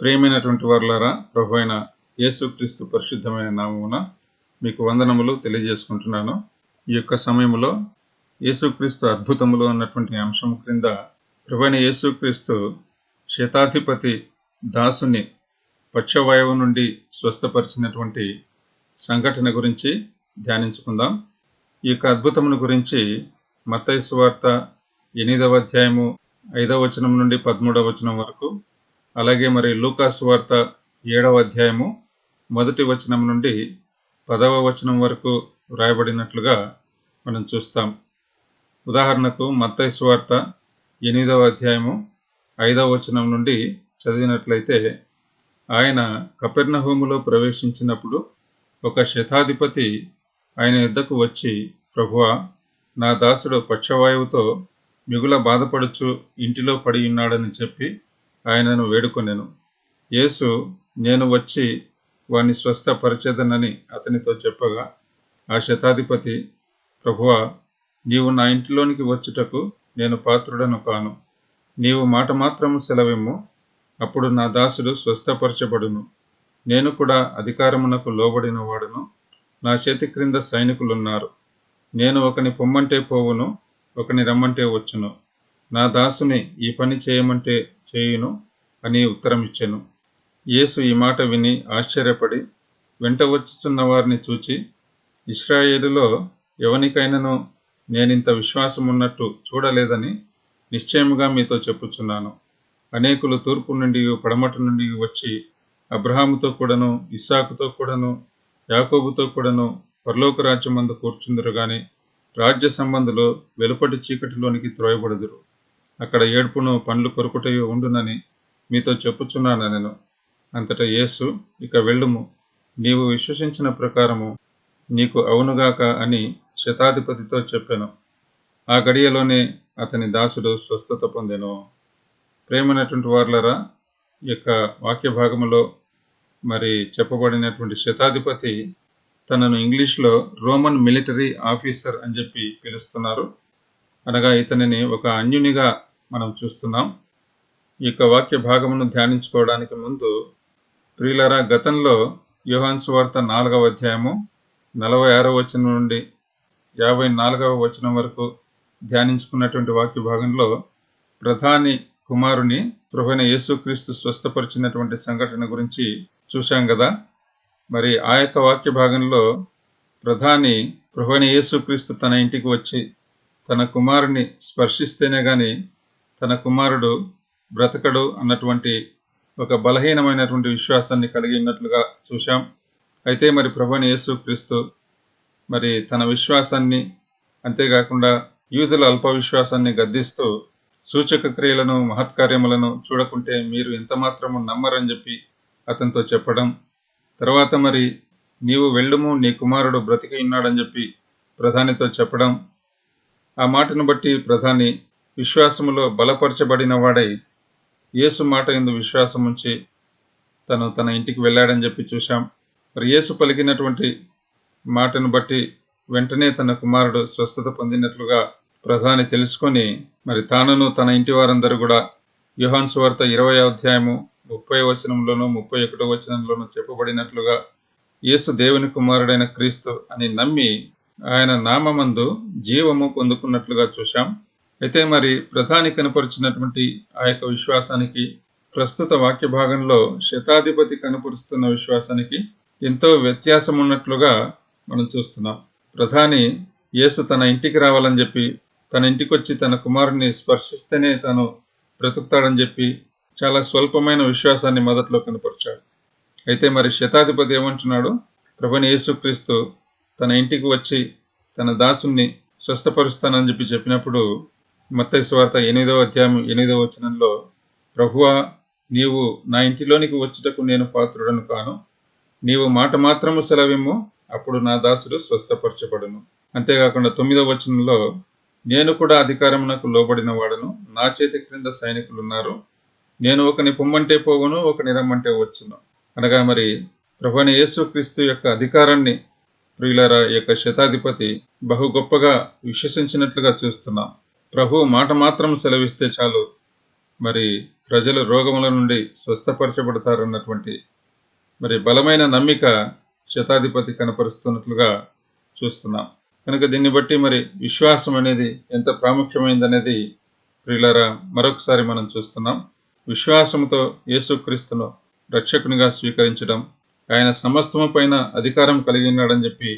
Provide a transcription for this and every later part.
ప్రియమైనటువంటి వారులారా ప్రభు అయిన యేసుక్రీస్తు పరిశుద్ధమైన నామమున మీకు వందనములు తెలియజేసుకుంటున్నాను. ఈ యొక్క సమయంలో యేసుక్రీస్తు అద్భుతములు అన్నటువంటి అంశం క్రింద ప్రభు యేసుక్రీస్తు శతాధిపతి దాసుని పక్షవాయువు నుండి స్వస్థపరిచినటువంటి సంఘటన గురించి ధ్యానించుకుందాం. ఈ యొక్క అద్భుతమును గురించి మతైసు వార్త ఎనిమిదవ అధ్యాయము ఐదవ వచనం నుండి పదమూడవ వచనం వరకు అలాగే మరి లూకాస్ వార్త ఏడవ అధ్యాయము మొదటి వచనం నుండి పదవ వచనం వరకు వ్రాయబడినట్లుగా మనం చూస్తాం. ఉదాహరణకు మత్తైస్ వార్త ఎనిమిదవ అధ్యాయము ఐదవ వచనం నుండి చదివినట్లయితే ఆయన కపెర్ణహోములో ప్రవేశించినప్పుడు ఒక శతాధిపతి ఆయన యుద్ధకు వచ్చి ప్రభువా నా దాసుడు పక్షవాయువుతో మిగుల బాధపడుచు ఇంటిలో పడి ఉన్నాడని చెప్పి ఆయనను వేడుకొనెను. యేసు నేను వచ్చి వాణ్ణి స్వస్థపరచేదనని అతనితో చెప్పగా ఆ శతాధిపతి ప్రభువ నీవు నా ఇంటిలోనికి వచ్చుటకు నేను పాత్రుడను కాను. నీవు మాట మాత్రము సెలవిమ్ము. అప్పుడు నా దాసుడు స్వస్థపరచబడును. నేను కూడా అధికారమునకు లోబడిన వాడును. నా చేతి క్రింద సైనికులున్నారు. నేను ఒకని పొమ్మంటే పోవును ఒకని రమ్మంటే వచ్చును. నా దాసుని ఈ పని చేయమంటే చేయును అని ఉత్తరం ఇచ్చాను యేసు ఈ మాట విని ఆశ్చర్యపడి వెంట వచ్చుచున్న వారిని చూచి ఇస్రాయేలులో ఎవనికైనాను నేనింత విశ్వాసం ఉన్నట్టు చూడలేదని నిశ్చయముగా మీతో చెప్పుచున్నాను. అనేకులు తూర్పు నుండి పడమటి నుండి వచ్చి అబ్రహాముతో కూడాను ఇస్సాకుతో కూడాను యాకోబుతో కూడాను పరలోక రాజ్యమందు కూర్చుందరు గాని రాజ్య సంబంధులు వెలుపటి చీకటిలోనికి త్రోయబడుదురు. అక్కడ ఏడుపును పండ్లు కొరుకుటయు ఉండునని మీతో చెప్పుచున్నాను నేను. అంతటా యేసు ఇక వెళ్ళుము. నీవు విశ్వసించిన ప్రకారము నీకు అవునుగాక అని శతాధిపతితో చెప్పాను. ఆ గడియలోనే అతని దాసుడు స్వస్థత పొందెను. ప్రేమైనటువంటి వార్లరా ఈ యొక్క వాక్య భాగములో మరి చెప్పబడినటువంటి శతాధిపతి తనను ఇంగ్లీష్లో రోమన్ మిలిటరీ ఆఫీసర్ అని చెప్పి పిలుస్తున్నారు. అనగా ఇతనిని ఒక అన్యునిగా మనం చూస్తున్నాం. ఈ యొక్క వాక్య భాగమును ధ్యానించుకోవడానికి ముందు ప్రియులరా గతంలో యోహాన్ సువార్త నాలుగవ అధ్యాయము నలభై ఆరవ వచనం నుండి యాభై నాలుగవ వచనం వరకు ధ్యానించుకున్నటువంటి వాక్య భాగంలో ప్రధాని కుమారుని ప్రభుణ యేసుక్రీస్తు స్వస్థపరిచినటువంటి సంఘటన గురించి చూశాం కదా మరి ఆ యొక్క వాక్య భాగంలో ప్రధాని ప్రభుణ యేసుక్రీస్తు తన ఇంటికి వచ్చి తన కుమారుని స్పర్శిస్తేనే కానీ తన కుమారుడు బ్రతకడు అన్నటువంటి ఒక బలహీనమైనటువంటి విశ్వాసాన్ని కలిగి ఉన్నట్లుగా చూశాం. అయితే మరి ప్రభుని యేసుక్రీస్తు మరి తన విశ్వాసాన్ని అంతేకాకుండా యూదుల అల్ప విశ్వాసాన్ని గద్దిస్తూ సూచక క్రియలను మహత్కార్యములను చూడకుంటే మీరు ఎంత మాత్రము నమ్మరని చెప్పి అతనితో చెప్పడం. తర్వాత మరి నీవు వెళ్ళుము నీ కుమారుడు బ్రతికి ఉన్నాడని చెప్పి ప్రధానితో చెప్పడం. ఆ మాటను బట్టి ప్రధాని విశ్వాసములో బలపరచబడిన వాడై యేసు మాట ఎందు విశ్వాసం ఉంచి తను తన ఇంటికి వెళ్ళాడని చెప్పి చూశాం. మరి యేసు పలికినటువంటి మాటను బట్టి వెంటనే తన కుమారుడు స్వస్థత పొందినట్లుగా ప్రధాని తెలుసుకొని మరి తానును తన ఇంటి వారందరూ కూడా యుహాన్ సువార్త ఇరవై అధ్యాయము ముప్పై వచనంలోను ముప్పై ఒకటో వచనంలోను చెప్పబడినట్లుగా యేసు దేవుని కుమారుడైన క్రీస్తు అని నమ్మి ఆయన నామమందు జీవము పొందుకున్నట్లుగా చూశాం. అయితే మరి ప్రధాని కనపరిచినటువంటి ఆ యొక్క విశ్వాసానికి ప్రస్తుత వాక్య భాగంలో శతాధిపతి కనపరుస్తున్న విశ్వాసానికి ఎంతో వ్యత్యాసం ఉన్నట్లుగా మనం చూస్తున్నాం. ప్రధాని యేసు తన ఇంటికి రావాలని చెప్పి తన ఇంటికి వచ్చి తన కుమారుని స్పర్శిస్తేనే తను బ్రతుకుతాడని చెప్పి చాలా స్వల్పమైన విశ్వాసాన్ని మొదట్లో కనపరిచాడు. అయితే మరి శతాధిపతి ఏమంటున్నాడు? ప్రభుని యేసుక్రీస్తు తన ఇంటికి వచ్చి తన దాసుని స్వస్థపరుస్తానని చెప్పి చెప్పినప్పుడు మత్తయి స్వార్త ఎనిమిదవ అధ్యాయం ఎనిమిదవ వచనంలో ప్రభువా నీవు నా ఇంటిలోనికి వచ్చుటకు నేను పాత్రుడను కాను. నీవు మాట మాత్రము సెలవిమ్ము అప్పుడు నా దాసుడు స్వస్థపరచబడును. అంతేకాకుండా తొమ్మిదవ వచనంలో నేను కూడా అధికారమునకు లోబడిన వాడను. నా చేతి క్రింద సైనికులు ఉన్నారు నేను ఒకని పొమ్మంటే పోవును ఒకని రమ్మంటే వచ్చును. అనగా మరి ప్రభుని యేసుక్రీస్తు యొక్క అధికారాన్ని ప్రియులరా యొక్క శతాధిపతి బహు గొప్పగా విశ్వసించినట్లుగా చూస్తున్నాం. ప్రభు మాట మాత్రం సెలవిస్తే చాలు. మరి ప్రజలు రోగముల నుండి స్వస్థపరచబడతారన్నటువంటి మరి బలమైన నమ్మిక శతాధిపతి కనపరుస్తున్నట్లుగా చూస్తున్నాం. కనుక దీన్ని బట్టి మరి విశ్వాసం అనేది ఎంత ప్రాముఖ్యమైందనేది ప్రియులరా మరొకసారి మనం చూస్తున్నాం. విశ్వాసంతో యేసుక్రీస్తును రక్షకునిగా స్వీకరించడం ఆయన సమస్తము పైన అధికారం కలిగి ఉన్నాడని చెప్పి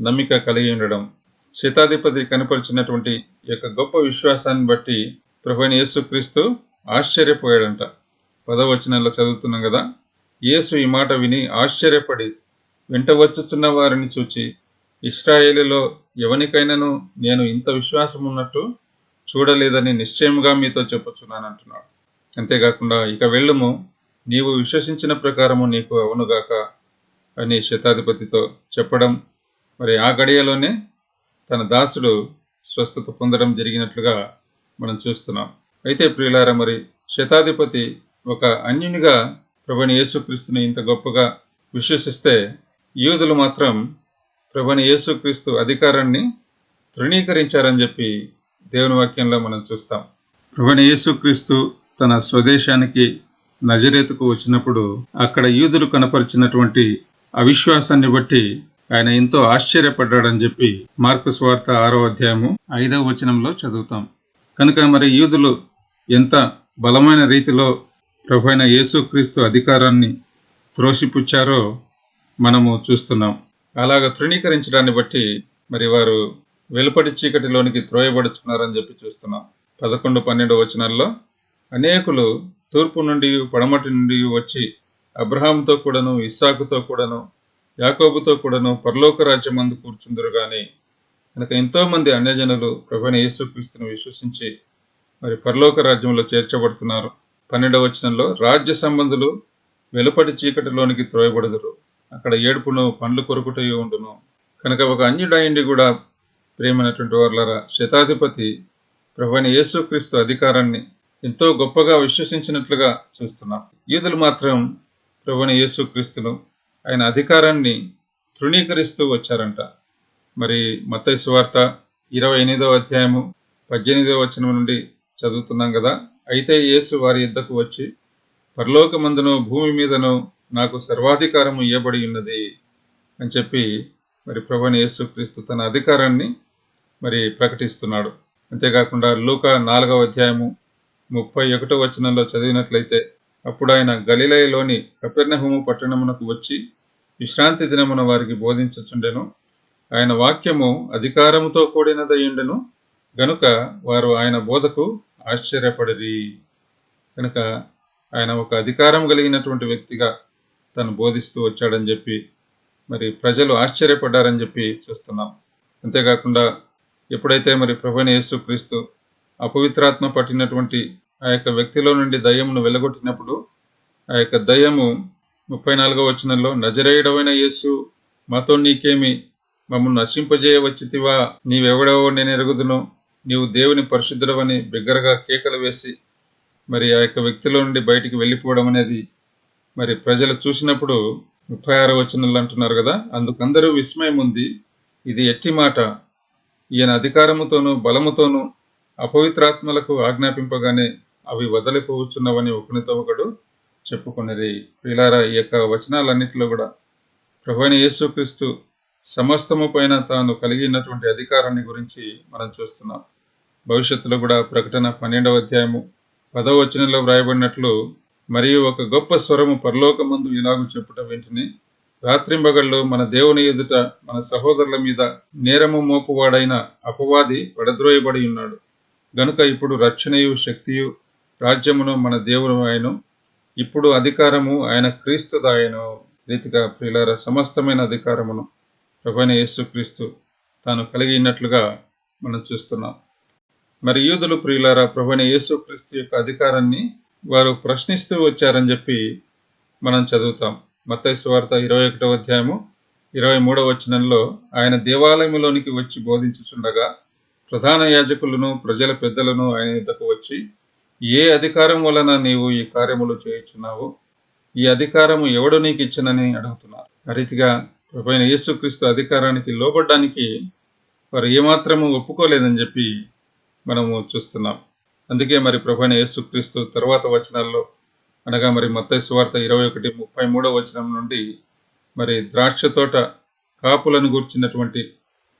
నమ్మిక కలిగి ఉండడం శతాధిపతి కనపరిచినటువంటి యొక్క గొప్ప విశ్వాసాన్ని బట్టి ప్రభుని యేసుక్రీస్తు ఆశ్చర్యపోయాడంట. పదవచనంలో చదువుతున్నాం కదా యేసు ఈ మాట విని ఆశ్చర్యపడి వెంట వచ్చుచున్న వారిని చూచి ఇస్రాయేలీలో ఎవనికైనాను నేను ఇంత విశ్వాసం ఉన్నట్టు చూడలేదని నిశ్చయంగా మీతో చెప్పుచున్నాను అంటున్నాడు అంతేకాకుండా ఇక వెళ్ళుము నీవు విశ్వసించిన ప్రకారము నీకు అవునుగాక అని శతాధిపతితో చెప్పడం మరి ఆ గడియలోనే తన దాసుడు స్వస్థత పొందడం జరిగినట్లుగా మనం చూస్తున్నాం. అయితే ప్రియులార మరి శతాధిపతి ఒక అన్యునిగా ప్రభుని యేసుక్రీస్తుని ఇంత గొప్పగా విశ్వసిస్తే యూదులు మాత్రం ప్రభుని యేసుక్రీస్తు అధికారాన్ని తృణీకరించారని చెప్పి దేవుని వాక్యంలో మనం చూస్తాం. ప్రభుని యేసుక్రీస్తు తన స్వదేశానికి నజరేతుకు వచ్చినప్పుడు అక్కడ యూదులు కనపరిచినటువంటి అవిశ్వాసాన్ని బట్టి ఆయన ఎంతో ఆశ్చర్యపడ్డాడని చెప్పి మార్కు స్వార్త ఆరో అధ్యాయము ఐదవ వచనంలో చదువుతాం. కనుక మరి యూదులు ఎంత బలమైన రీతిలో ప్రభు అయిన యేసుక్రీస్తు అధికారాన్ని త్రోసిపుచ్చారో మనము చూస్తున్నాం. అలాగ తృణీకరించడాన్ని బట్టి మరి వారు వెలుపడి చీకటిలోనికి త్రోయబడుచున్నారని చెప్పి చూస్తున్నాం. పదకొండు పన్నెండు వచనాల్లో అనేకులు తూర్పు నుండి పడమటి నుండి వచ్చి అబ్రహాంతో కూడాను ఇస్సాకుతో కూడాను యాకోబుతో కూడాను పరలోక రాజ్యమందు కూర్చుందరు కానీ కనుక ఎంతోమంది అన్యజనులు ప్రభుని యేసుక్రీస్తును విశ్వసించి మరి పరలోక రాజ్యంలో చేర్చబడుతున్నారు. పన్నెండవ వచనంలో రాజ్య సంబంధులు వెలుపటి చీకటిలోనికి త్రోయబడుదురు. అక్కడ ఏడుపును పండ్లు కొరుకుటయు ఉండును. కనుక ఒక అన్యుడైండి కూడా ప్రేమైనటువంటి వారులరా శతాధిపతి ప్రభుని యేసుక్రీస్తు అధికారాన్ని ఎంతో గొప్పగా విశ్వసించినట్లుగా చూస్తున్నాం. యూదులు మాత్రం ప్రభుని యేసుక్రీస్తును ఆయన అధికారాన్ని తృణీకరిస్తూ వచ్చారంట. మరి మత్తయి వార్త ఇరవై ఎనిమిదవ అధ్యాయము పద్దెనిమిదవ వచనం నుండి చదువుతున్నాం కదా. అయితే యేసు వారి యుద్ధకు వచ్చి పరలోకమందును భూమి మీదను నాకు సర్వాధికారము ఇవ్వబడి ఉన్నది అని చెప్పి మరి ప్రభుని యేసుక్రీస్తు తన అధికారాన్ని మరి ప్రకటిస్తున్నాడు. అంతేకాకుండా లూక నాలుగవ అధ్యాయము ముప్పై ఒకటో వచనంలో చదివినట్లయితే అప్పుడు ఆయన గలిలయలోని కపెర్నహుము పట్టణమునకు వచ్చి విశ్రాంతి దినమున వారికి బోధించుచుండెను. ఆయన వాక్యము అధికారముతో కూడినదయ్యుండెను. గనుక వారు ఆయన బోధకు ఆశ్చర్యపడిరి. కనుక ఆయన ఒక అధికారం కలిగినటువంటి వ్యక్తిగా తను బోధిస్తూ వచ్చాడని చెప్పి మరి ప్రజలు ఆశ్చర్యపడ్డారని చెప్పి చూస్తున్నాం. అంతేకాకుండా ఎప్పుడైతే మరి ప్రభుని యేసుక్రీస్తు అపవిత్రాత్మ పట్టినటువంటి ఆ యొక్క వ్యక్తిలో నుండి దయ్యమును వెలగొట్టినప్పుడు ఆ యొక్క దయ్యము ముప్పై నాలుగో వచనంలో నజరేయుడవైన యేసు మాతో నీకేమి? మమ్మల్ని నశింపజేయవచ్చితివా? నీవెవడవో నేను ఎరుగుదును. నీవు దేవుని పరిశుద్ధుడవని బిగ్గరగా కేకలు వేసి మరి ఆ యొక్క వ్యక్తిలో నుండి బయటికి వెళ్ళిపోవడం అనేది మరి ప్రజలు చూసినప్పుడు ముప్పై ఆరు వచనంలో అంటున్నారు కదా అందుకందరూ విస్మయం ఉంది ఇది ఎట్టి మాట. ఈయన అధికారముతోనూ బలముతోనూ అపవిత్రాత్మలకు ఆజ్ఞాపింపగానే అవి వదలిపోవచ్చున్నవని ఒకనితో ఒకడు చెప్పుకున్నది ప్రిలారా ఈ యొక్క వచనాలన్నింటిలో కూడా ప్రభువైన యేసుక్రీస్తు సమస్తము పైన తాను కలిగినటువంటి అధికారాన్ని గురించి మనం చూస్తున్నాం. భవిష్యత్తులో కూడా ప్రకటన పన్నెండవ అధ్యాయము పదవ వచనంలో వ్రాయబడినట్లు మరియు ఒక గొప్ప స్వరము పరలోకమందు ఇలాగూ చెప్పుట వెంటనే రాత్రింబగళ్ళు మన దేవుని ఎదుట మన సహోదరుల మీద నేరము మోపువాడైన అపవాది పడద్రోయబడి ఉన్నాడు. గనుక ఇప్పుడు రక్షణయు శక్తియు రాజ్యమును మన దేవుడు ఆయన ఇప్పుడు అధికారము ఆయన క్రీస్తుదాయను. రీతిగా ప్రియులార సమస్తమైన అధికారమును ప్రభుణ యేసుక్రీస్తు తాను కలిగి ఉన్నట్లుగా మనం చూస్తున్నాం. మరి యూదులు ప్రియులారా ప్రభుణ యేసుక్రీస్తు యొక్క అధికారాన్ని వారు ప్రశ్నిస్తూ వచ్చారని చెప్పి మనం చదువుతాం. మత్తయి వార్త ఇరవై ఒకటో అధ్యాయము ఇరవై మూడవ వచనంలో ఆయన దేవాలయంలోనికి వచ్చి బోధించుచుండగా ప్రధాన యాజకులను ప్రజల పెద్దలను ఆయన యుద్ధకు వచ్చి ఏ అధికారం వలన నీవు ఈ కార్యములు చేయించున్నావు? ఈ అధికారము ఎవడు నీకు ఇచ్చినని అడుగుతున్నారు. ఆ రీతిగా యేసుక్రీస్తు అధికారానికి లోబడ్డానికి వారు ఏమాత్రము ఒప్పుకోలేదని చెప్పి మనము చూస్తున్నాం. అందుకే మరి ప్రభుణ యేసుక్రీస్తు తర్వాత వచనాల్లో అనగా మరి మత్తయి సువార్త ఇరవై ఒకటి ముప్పై మూడో వచనం నుండి మరి ద్రాక్ష తోట కాపులను గూర్చినటువంటి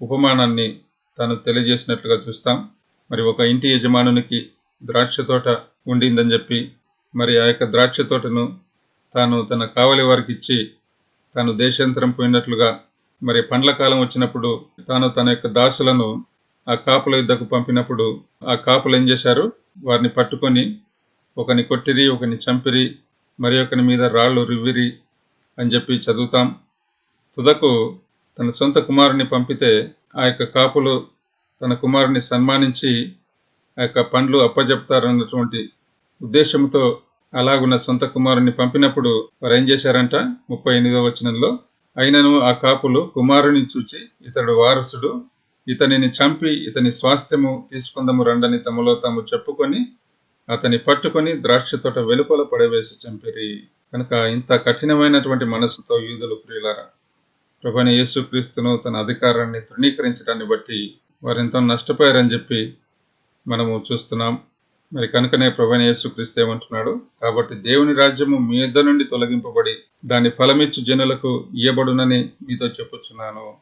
ఉపమానాన్ని తాను తెలియజేసినట్లుగా చూస్తాం. మరి ఒక ఇంటి యజమానునికి ద్రాక్ష తోట ఉండిందని చెప్పి మరి ఆ యొక్క ద్రాక్ష తోటను తాను తన కావలి వారికి ఇచ్చి తాను దేశాంతరం పోయినట్లుగా మరి పండ్ల కాలం వచ్చినప్పుడు తాను తన యొక్క దాసులను ఆ కాపుల యుద్ధకు పంపినప్పుడు ఆ కాపులు ఏం చేశారు? వారిని పట్టుకొని ఒకని కొట్టిరి ఒకని చంపిరి మరి ఒకని మీద రాళ్ళు రివ్విరి అని చెప్పి చదువుతాం. తుదకు తన సొంత కుమారుని పంపితే ఆ యొక్క కాపులు తన కుమారుని సన్మానించి ఆ యొక్క పండ్లు అప్పజెప్తారన్నటువంటి ఉద్దేశంతో అలాగున్న సొంత కుమారుని పంపినప్పుడు వారు ఏం చేశారంట? ముప్పై ఎనిమిదవ వచనంలో అయినను ఆ కాపులు కుమారుని చూచి ఇతడు వారసుడు. ఇతనిని చంపి ఇతని స్వాస్థ్యము తీసుకుందము రండని తమలో తాము చెప్పుకొని అతని పట్టుకొని ద్రాక్ష తోట వెలుపల పడవేసి చంపిరి. కనుక ఇంత కఠినమైనటువంటి మనసుతో యూదులు ప్రియులారా ప్రభుని యేసుక్రీస్తును తన అధికారాన్ని తృణీకరించడాన్ని బట్టి వారెంతో నష్టపోయారని చెప్పి మనము చూస్తున్నాం. మరి కనుకనే ప్రభుని యేసుక్రీస్తు ఏమంటున్నాడు? కాబట్టి దేవుని రాజ్యము మీ ఇద్ద నుండి తొలగింపబడి దాని ఫలమిచ్చు జనులకు ఇయ్యబడునని మీతో చెప్పుచున్నాను.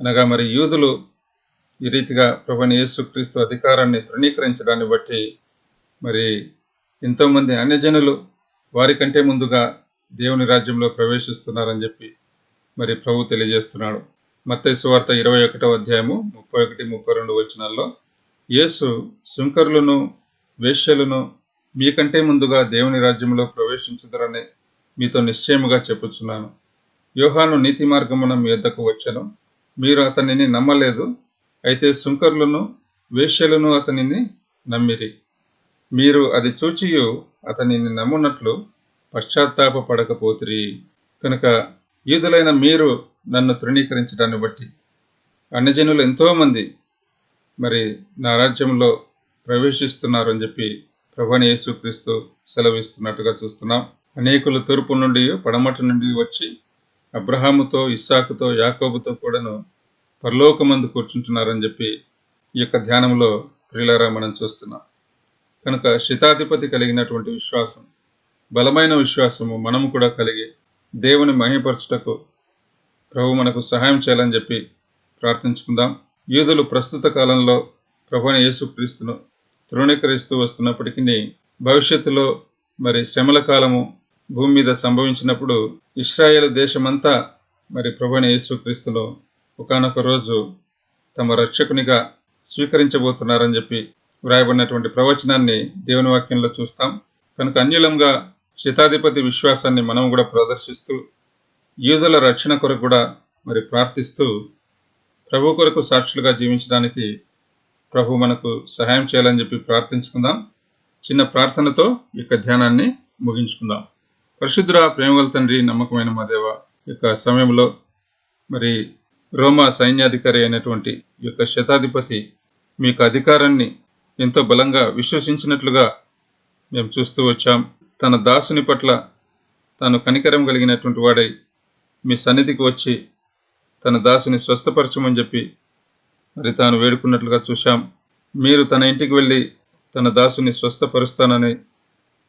అనగా మరి యూదులు ఈ రీతిగా ప్రభుని యేసుక్రీస్తు అధికారాన్ని తృణీకరించడాన్ని బట్టి మరి ఎంతోమంది అన్యజనులు వారికంటే ముందుగా దేవుని రాజ్యంలో ప్రవేశిస్తున్నారని చెప్పి మరి ప్రభు తెలియజేస్తున్నాడు. మత్తయి వార్త ఇరవై ఒకటో అధ్యాయము ముప్పై ఒకటి ముప్పై రెండు వచనాల్లో యేసు శుంకరులను వేశ్యలను మీకంటే ముందుగా దేవుని రాజ్యంలో ప్రవేశించుదరని మీతో నిశ్చయముగా చెప్పుచున్నాను. యోహాను నీతి మార్గమున మీ వద్దకు వచ్చాను. మీరు అతనిని నమ్మలేదు. అయితే శుంకరులను వేశ్యలను అతనిని నమ్మిరి. మీరు అది చూచియు అతనిని నమ్మునట్లు పశ్చాత్తాప పడకపోతిరి కనుక యూదులైన మీరు నన్ను తృణీకరించడాన్ని బట్టి అన్యజనులు ఎంతోమంది మరి నా రాజ్యంలో ప్రవేశిస్తున్నారని చెప్పి ప్రభాని యేసుక్రీస్తు సెలవిస్తున్నట్టుగా చూస్తున్నాం. అనేకులు తూర్పు నుండి పడమట నుండి వచ్చి అబ్రహాముతో ఇస్సాకుతో యాకోబుతో కూడాను పరలోకమందు కూర్చుంటున్నారని చెప్పి ఈ యొక్క ధ్యానంలో ప్రియులారా మనం చూస్తున్నాం. కనుక శితాధిపతి కలిగినటువంటి విశ్వాసం బలమైన విశ్వాసము మనము కూడా కలిగి దేవుని మహిమపరచుటకు ప్రభు మనకు సహాయం చేయాలని చెప్పి ప్రార్థించుకుందాం. యూదులు ప్రస్తుత కాలంలో ప్రభుని యేసుక్రీస్తును తృణీకరిస్తూ వస్తున్నప్పటికీ భవిష్యత్తులో మరి శ్రమల కాలము భూమి మీద సంభవించినప్పుడు ఇస్రాయేల్ దేశమంతా మరి ప్రభుని యేసుక్రీస్తును ఒకనొక రోజు తమ రక్షకునిగా స్వీకరించబోతున్నారని చెప్పి వ్రాయబడినటువంటి ప్రవచనాన్ని దేవుని వాక్యంలో చూస్తాం. కనుక అన్యులంగా శతాధిపతి విశ్వాసాన్ని మనం కూడా ప్రదర్శిస్తూ యూదుల రక్షణ కొరకు కూడా మరి ప్రార్థిస్తూ ప్రభు కొరకు సాక్షులుగా జీవించడానికి ప్రభు మనకు సహాయం చేయాలని చెప్పి ప్రార్థించుకుందాం. చిన్న ప్రార్థనతో ఈ యొక్క ధ్యానాన్ని ముగించుకుందాం. పరిశుద్ధుర ప్రేమగల తండ్రి నమ్మకమైన మా దేవ యొక్క సమయంలో మరి రోమా సైన్యాధికారి అయినటువంటి యొక్క శతాధిపతి మీ యొక్క అధికారాన్ని ఎంతో బలంగా విశ్వసించినట్లుగా మేము చూస్తూ వచ్చాం. తన దాసుని పట్ల తాను కనికరం కలిగినటువంటి వాడై మీ సన్నిధికి వచ్చి తన దాసుని స్వస్థపరచమని చెప్పి మరి తాను వేడుకున్నట్లుగా చూశాం. మీరు తన ఇంటికి వెళ్ళి తన దాసుని స్వస్థపరుస్తానని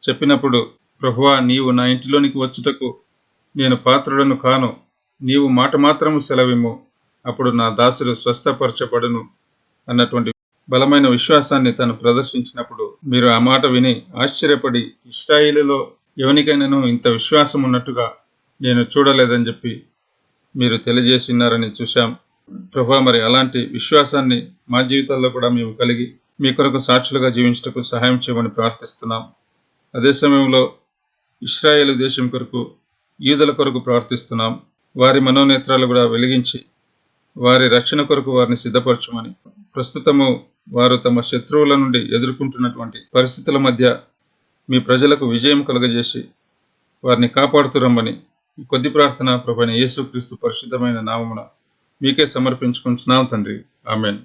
చెప్పినప్పుడు ప్రభువా నీవు నా ఇంటిలోనికి వచ్చుటకు నేను పాత్రుడను కాను. నీవు మాట మాత్రము సెలవిమ్ము. అప్పుడు నా దాసుడు స్వస్థపరచబడును అన్నటువంటి బలమైన విశ్వాసాన్ని తను ప్రదర్శించినప్పుడు మీరు ఆ మాట విని ఆశ్చర్యపడి ఇస్రాయిలులో ఎవరికైనాను ఇంత విశ్వాసం ఉన్నట్టుగా నేను చూడలేదని చెప్పి మీరు తెలియజేసినారని చూశాం. ప్రభా మరి అలాంటి విశ్వాసాన్ని మా జీవితాల్లో కూడా మేము కలిగి మీ కొరకు సాక్షులుగా జీవించటకు సహాయం చేయమని ప్రార్థిస్తున్నాం. అదే సమయంలో ఇస్రాయేల్ దేశం కొరకు ఈదుల కొరకు ప్రార్థిస్తున్నాం. వారి మనోనేత్రాలు కూడా వెలిగించి వారి రక్షణ కొరకు వారిని సిద్ధపరచమని ప్రస్తుతము వారు తమ శత్రువుల నుండి ఎదుర్కొంటున్నటువంటి పరిస్థితుల మధ్య మీ ప్రజలకు విజయం కలుగజేసి వారిని కాపాడుతురమ్మని కొద్ది ప్రార్థన ప్రభుని యేసుక్రీస్తు పరిశుద్ధమైన నామమున మీకే సమర్పించుకుంటున్నాం తండ్రి. ఆమెన్.